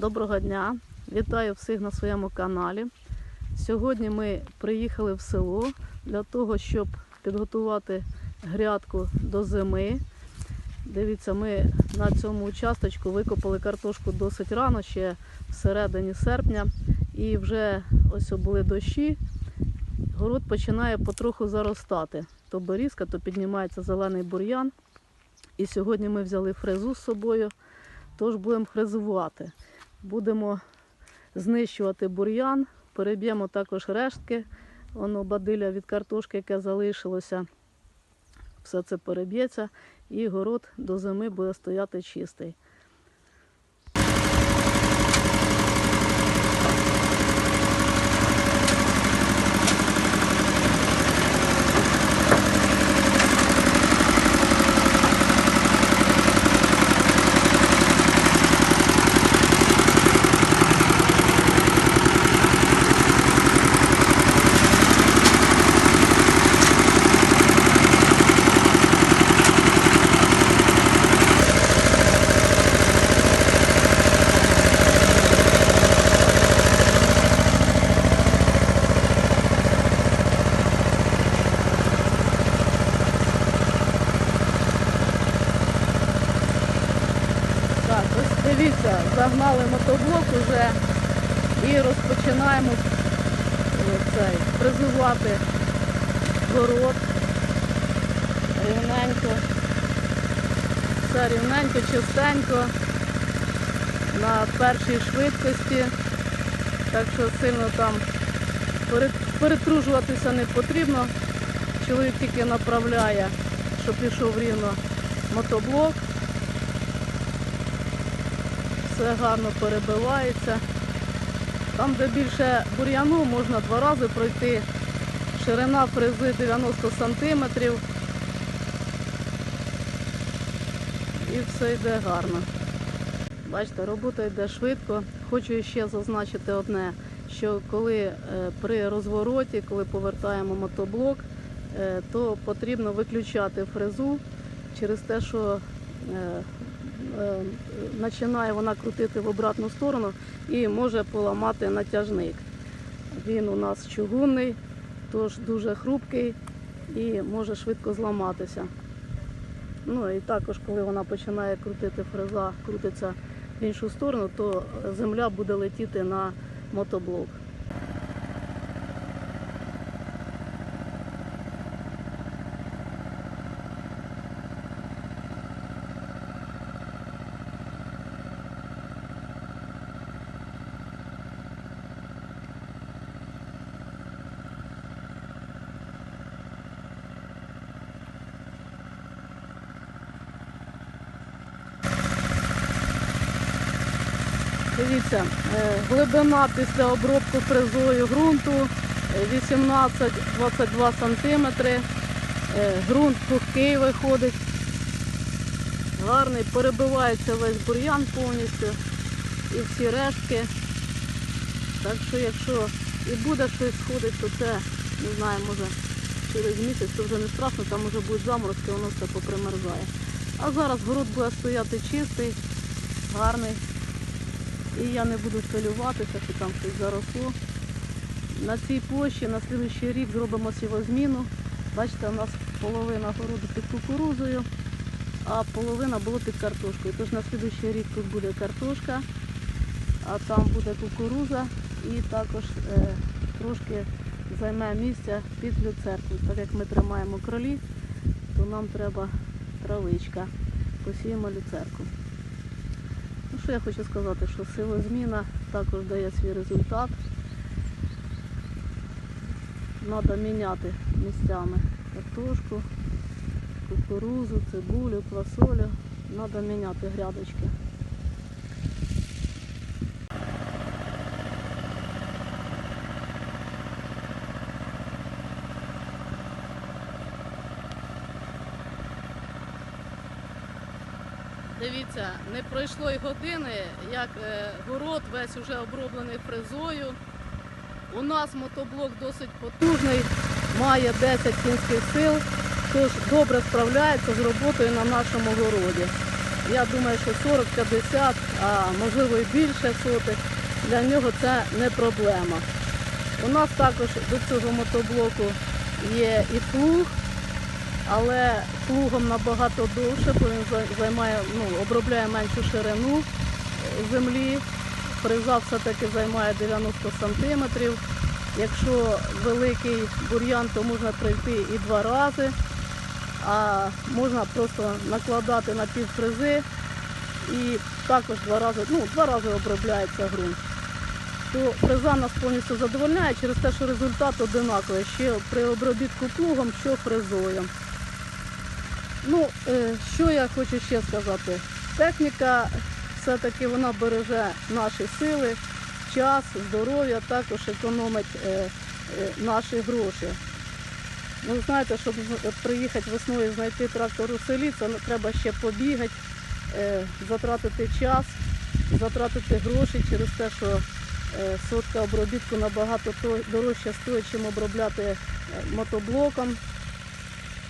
Доброго дня! Вітаю всіх на своєму каналі. Сьогодні ми приїхали в село для того, щоб підготувати грядку до зими. Дивіться, ми на цьому участочку викопали картошку досить рано, ще всередині серпня. І вже ось були дощі. Город починає потроху заростати. То берізка, то піднімається зелений бур'ян. І сьогодні ми взяли фрезу з собою, тож будемо фрезувати. Будемо знищувати бур'ян, переб'ємо також рештки, воно бадиля від картошки, яке залишилося. Все це переб'ється і город до зими буде стояти чистий. Так, ось дивіться, загнали мотоблок уже і розпочинаємо е, цей, фрезувати город рівненько. Все рівненько, чистенько, на першій швидкості. Так що сильно там перетружуватися не потрібно. Чоловік тільки направляє, щоб пішов рівно мотоблок все гарно перебивається. Там, де більше бур'яну, можна два рази пройти. Ширина фрези 90 см. І все йде гарно. Бачите, робота йде швидко. Хочу ще зазначити одне, що коли е, при розвороті, коли повертаємо мотоблок, е, то потрібно виключати фрезу через те, що е, починає вона крутити в обратну сторону і може поламати натяжник. Він у нас чугунний, тож дуже хрупкий і може швидко зламатися. Ну і також, коли вона починає крутити фреза, крутиться в іншу сторону, то земля буде летіти на мотоблок. Дивіться, е, глибина після обробки фрезою ґрунту е, 18-22 см. Ґрунт пухкий виходить. Гарний, перебивається весь бур'ян повністю і всі рештки. Так що якщо і буде щось сходить, то це, не знаю, може через місяць це вже не страшно, там вже будуть заморозки, воно все попримерзає. А зараз город буде стояти чистий, гарний. І я не буду хвилюватися, що там щось заросло. На цій площі на слідуючий рік зробимо сівозміну. Бачите, у нас половина городу під кукурузою, а половина було під картошкою. Тож на слідуючий рік тут буде картошка, а там буде кукуруза і також е, трошки займе місця під люцерку. Так як ми тримаємо кролі, то нам треба травичка. Посіємо люцерку. Ну, що я хочу сказати, що силозміна також дає свій результат. Треба міняти місцями картошку, кукурузу, цибулю, квасолю. Треба міняти грядочки. Дивіться, не пройшло й години, як е, город весь уже оброблений фрезою. У нас мотоблок досить потужний, має 10 кінських сил, тож добре справляється з роботою на нашому городі. я думаю, що 40-50, а можливо і більше сотих, для нього це не проблема. У нас також до цього мотоблоку є і плуг, але плугом набагато довше, бо він займає, ну, обробляє меншу ширину е, землі. Фреза все-таки займає 90 сантиметрів. Якщо великий бур'ян, то можна пройти і два рази, а можна просто накладати на півфрези і також два рази, ну, два рази обробляється ґрунт. То фреза нас повністю задовольняє через те, що результат одинаковий, що при обробітку плугом, що фрезою. Ну, е, що я хочу ще сказати? Техніка все-таки вона береже наші сили, час, здоров'я, також економить е, е, наші гроші. Ну, знаєте, щоб приїхати весною і знайти трактор у селі, це треба ще побігати, затратити час, затратити гроші через те, що сотка обробітку набагато то- дорожче стоїть, чим обробляти мотоблоком.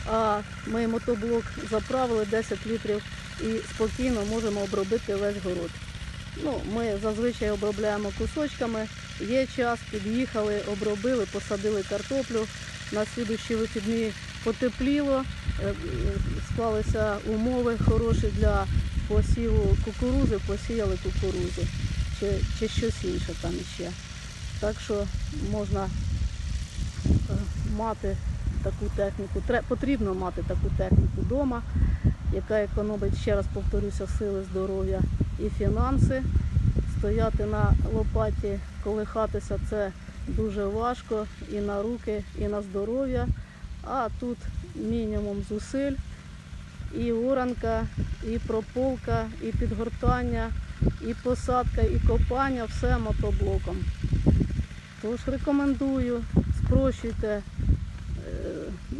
А ми мотоблок заправили 10 літрів і спокійно можемо обробити весь город. Ну, ми зазвичай обробляємо кусочками. Є час, під'їхали, обробили, посадили картоплю. На слідущі вихідні потепліло, е, е, склалися умови хороші для посіву кукурузи, посіяли кукурузи чи, чи щось інше там іще. Так що можна е, мати таку техніку. Потрібно мати таку техніку вдома, яка економить, ще раз повторюся, сили, здоров'я і фінанси. Стояти на лопаті, колихатися це дуже важко і на руки, і на здоров'я. А тут мінімум зусиль, і оранка, і прополка, і підгортання, і посадка, і копання, все мотоблоком. Тож рекомендую, спрощуйте,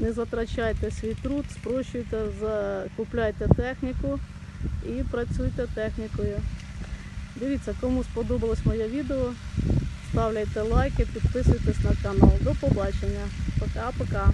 не затрачайте свій труд, спрощуйте, закупляйте техніку і працюйте технікою. Дивіться, кому сподобалось моє відео, ставляйте лайки, підписуйтесь на канал. До побачення. Пока-пока.